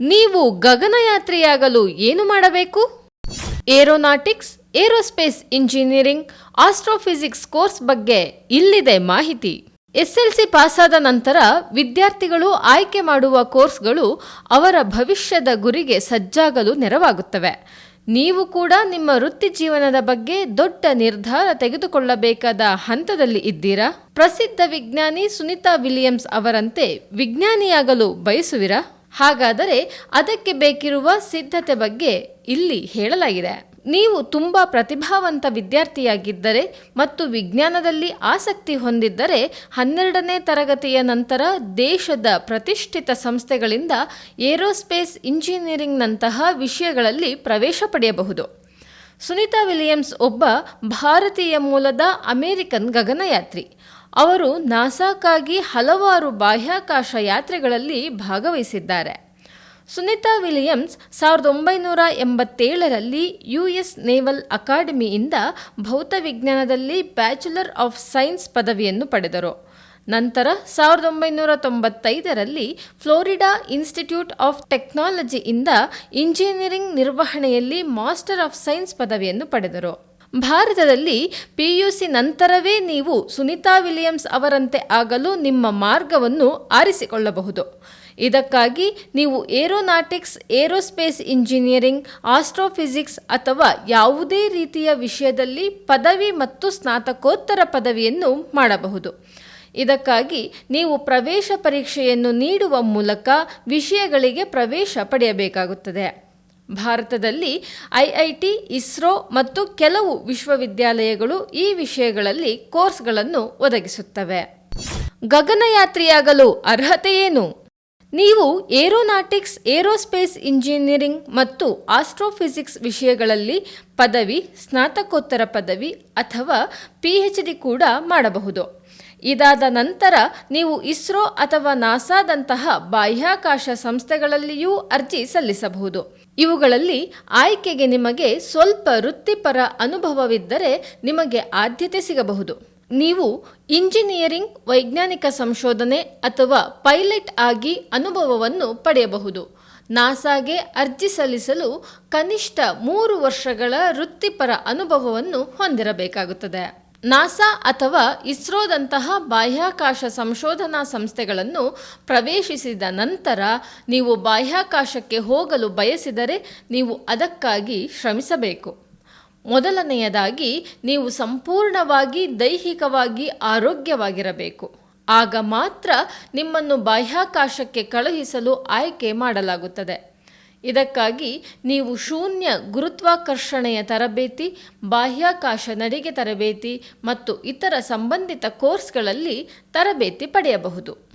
ನೀವು ಗಗನಯಾತ್ರೆಯಾಗಲು ಏನು ಮಾಡಬೇಕು? Aeronautics, aerospace engineering, astrophysics course ಬಗ್ಗೆ ಇಲ್ಲಿದೆ ಮಾಹಿತಿ. ಎಸ್ಎಲ್ಸಿ ಪಾಸಾದ ನಂತರ ವಿದ್ಯಾರ್ಥಿಗಳು ಆಯ್ಕೆ ಮಾಡುವ ಕೋರ್ಸ್ಗಳು ಅವರ ಭವಿಷ್ಯದ ಗುರಿಗೆ ಸಜ್ಜಾಗಲು ನೆರವಾಗುತ್ತವೆ. ನೀವು ಕೂಡ ನಿಮ್ಮ ವೃತ್ತಿ ಜೀವನದ ಬಗ್ಗೆ ದೊಡ್ಡ ನಿರ್ಧಾರ ತೆಗೆದುಕೊಳ್ಳಬೇಕಾದ ಹಂತದಲ್ಲಿ ಇದ್ದೀರಾ? ಪ್ರಸಿದ್ಧ ವಿಜ್ಞಾನಿ ಸುನಿತಾ ವಿಲಿಯಮ್ಸ್ ಅವರಂತೆ ವಿಜ್ಞಾನಿಯಾಗಲು ಬಯಸುವಿರಾ? ಹಾಗಾದರೆ ಅದಕ್ಕೆ ಬೇಕಿರುವ ಸಿದ್ಧತೆ ಬಗ್ಗೆ ಇಲ್ಲಿ ಹೇಳಲಾಗಿದೆ. ನೀವು ತುಂಬ ಪ್ರತಿಭಾವಂತ ವಿದ್ಯಾರ್ಥಿಯಾಗಿದ್ದರೆ ಮತ್ತು ವಿಜ್ಞಾನದಲ್ಲಿ ಆಸಕ್ತಿ ಹೊಂದಿದ್ದರೆ ಹನ್ನೆರಡನೇ ತರಗತಿಯ ನಂತರ ದೇಶದ ಪ್ರತಿಷ್ಠಿತ ಸಂಸ್ಥೆಗಳಿಂದ ಏರೋಸ್ಪೇಸ್ ಇಂಜಿನಿಯರಿಂಗ್ನಂತಹ ವಿಷಯಗಳಲ್ಲಿ ಪ್ರವೇಶ ಪಡೆಯಬಹುದು. ಸುನಿತಾ ವಿಲಿಯಮ್ಸ್ ಒಬ್ಬ ಭಾರತೀಯ ಮೂಲದ ಅಮೆರಿಕನ್ ಗಗನಯಾತ್ರಿ. ಅವರು ನಾಸಾಕ್ಕಾಗಿ ಹಲವಾರು ಬಾಹ್ಯಾಕಾಶ ಯಾತ್ರೆಗಳಲ್ಲಿ ಭಾಗವಹಿಸಿದ್ದಾರೆ. ಸುನಿತಾ ವಿಲಿಯಮ್ಸ್ ಸಾವಿರದ ಒಂಬೈನೂರ ಎಂಬತ್ತೇಳರಲ್ಲಿ ಯು ಎಸ್ ನೇವಲ್ ಅಕಾಡೆಮಿಯಿಂದ ಭೌತವಿಜ್ಞಾನದಲ್ಲಿ ಬ್ಯಾಚುಲರ್ ಆಫ್ ಸೈನ್ಸ್ ಪದವಿಯನ್ನು ಪಡೆದರು. ನಂತರ ಸಾವಿರದ ಒಂಬೈನೂರ ತೊಂಬತ್ತೈದರಲ್ಲಿ ಫ್ಲೋರಿಡಾ ಇನ್ಸ್ಟಿಟ್ಯೂಟ್ ಆಫ್ ಟೆಕ್ನಾಲಜಿಯಿಂದ ಇಂಜಿನಿಯರಿಂಗ್ ನಿರ್ವಹಣೆಯಲ್ಲಿ ಮಾಸ್ಟರ್ ಆಫ್ ಸೈನ್ಸ್ ಪದವಿಯನ್ನು ಪಡೆದರು. ಭಾರತದಲ್ಲಿ ಪಿಯುಸಿ ನಂತರವೇ ನೀವು ಸುನಿತಾ ವಿಲಿಯಮ್ಸ್ ಅವರಂತೆ ಆಗಲು ನಿಮ್ಮ ಮಾರ್ಗವನ್ನು ಆರಿಸಿಕೊಳ್ಳಬಹುದು. ಇದಕ್ಕಾಗಿ ನೀವು ಏರೋನಾಟಿಕ್ಸ್, ಏರೋಸ್ಪೇಸ್ ಇಂಜಿನಿಯರಿಂಗ್, ಆಸ್ಟ್ರೋಫಿಸಿಕ್ಸ್ ಅಥವಾ ಯಾವುದೇ ರೀತಿಯ ವಿಷಯದಲ್ಲಿ ಪದವಿ ಮತ್ತು ಸ್ನಾತಕೋತ್ತರ ಪದವಿಯನ್ನು ಮಾಡಬಹುದು. ಇದಕ್ಕಾಗಿ ನೀವು ಪ್ರವೇಶ ಪರೀಕ್ಷೆಯನ್ನು ನೀಡುವ ಮೂಲಕ ವಿಷಯಗಳಿಗೆ ಪ್ರವೇಶ ಪಡೆಯಬೇಕಾಗುತ್ತದೆ. ಭಾರತದಲ್ಲಿ ಐಐಟಿ, ಇಸ್ರೋ ಮತ್ತು ಕೆಲವು ವಿಶ್ವವಿದ್ಯಾಲಯಗಳು ಈ ವಿಷಯಗಳಲ್ಲಿ ಕೋರ್ಸ್ಗಳನ್ನು ಒದಗಿಸುತ್ತವೆ. ಗಗನಯಾತ್ರಿಯಾಗಲು ಅರ್ಹತೆಯೇನು ನೀವು ಏರೋನಾಟಿಕ್ಸ್, ಏರೋಸ್ಪೇಸ್ ಇಂಜಿನಿಯರಿಂಗ್ ಮತ್ತು ಆಸ್ಟ್ರೋಫಿಸಿಕ್ಸ್ ವಿಷಯಗಳಲ್ಲಿ ಪದವಿ, ಸ್ನಾತಕೋತ್ತರ ಪದವಿ ಅಥವಾ ಪಿಎಚ್ಡಿ ಕೂಡ ಮಾಡಬಹುದು. ಇದಾದ ನಂತರ ನೀವು ಇಸ್ರೋ ಅಥವಾ ನಾಸಾದಂತಹ ಬಾಹ್ಯಾಕಾಶ ಸಂಸ್ಥೆಗಳಲ್ಲಿಯೂ ಅರ್ಜಿ ಸಲ್ಲಿಸಬಹುದು. ಇವುಗಳಲ್ಲಿ ಆಯ್ಕೆಗೆ ನಿಮಗೆ ಸ್ವಲ್ಪ ವೃತ್ತಿಪರ ಅನುಭವವಿದ್ದರೆ ನಿಮಗೆ ಆದ್ಯತೆ ಸಿಗಬಹುದು. ನೀವು ಇಂಜಿನಿಯರಿಂಗ್, ವೈಜ್ಞಾನಿಕ ಸಂಶೋಧನೆ ಅಥವಾ ಪೈಲಟ್ ಆಗಿ ಅನುಭವವನ್ನು ಪಡೆಯಬಹುದು. ನಾಸಾಗೆ ಅರ್ಜಿ ಸಲ್ಲಿಸಲು ಕನಿಷ್ಠ ಮೂರು ವರ್ಷಗಳ ವೃತ್ತಿಪರ ಅನುಭವವನ್ನು ಹೊಂದಿರಬೇಕಾಗುತ್ತದೆ. ನಾಸಾ ಅಥವಾ ಇಸ್ರೋದಂತಹ ಬಾಹ್ಯಾಕಾಶ ಸಂಶೋಧನಾ ಸಂಸ್ಥೆಗಳನ್ನು ಪ್ರವೇಶಿಸಿದ ನಂತರ ನೀವು ಬಾಹ್ಯಾಕಾಶಕ್ಕೆ ಹೋಗಲು ಬಯಸಿದರೆ ನೀವು ಅದಕ್ಕಾಗಿ ಶ್ರಮಿಸಬೇಕು. ಮೊದಲನೆಯದಾಗಿ, ನೀವು ಸಂಪೂರ್ಣವಾಗಿ ದೈಹಿಕವಾಗಿ ಆರೋಗ್ಯವಾಗಿರಬೇಕು. ಆಗ ಮಾತ್ರ ನಿಮ್ಮನ್ನು ಬಾಹ್ಯಾಕಾಶಕ್ಕೆ ಕಳುಹಿಸಲು ಆಯ್ಕೆ ಮಾಡಲಾಗುತ್ತದೆ. ಇದಕ್ಕಾಗಿ ನೀವು ಶೂನ್ಯ ಗುರುತ್ವಾಕರ್ಷಣೆಯ ತರಬೇತಿ ಬಾಹ್ಯಾಕಾಶ ನಡಿಗೆ ತರಬೇತಿ ಮತ್ತು ಇತರ ಸಂಬಂಧಿತ ಕೋರ್ಸ್ಗಳಲ್ಲಿ ತರಬೇತಿ ಪಡೆಯಬಹುದು.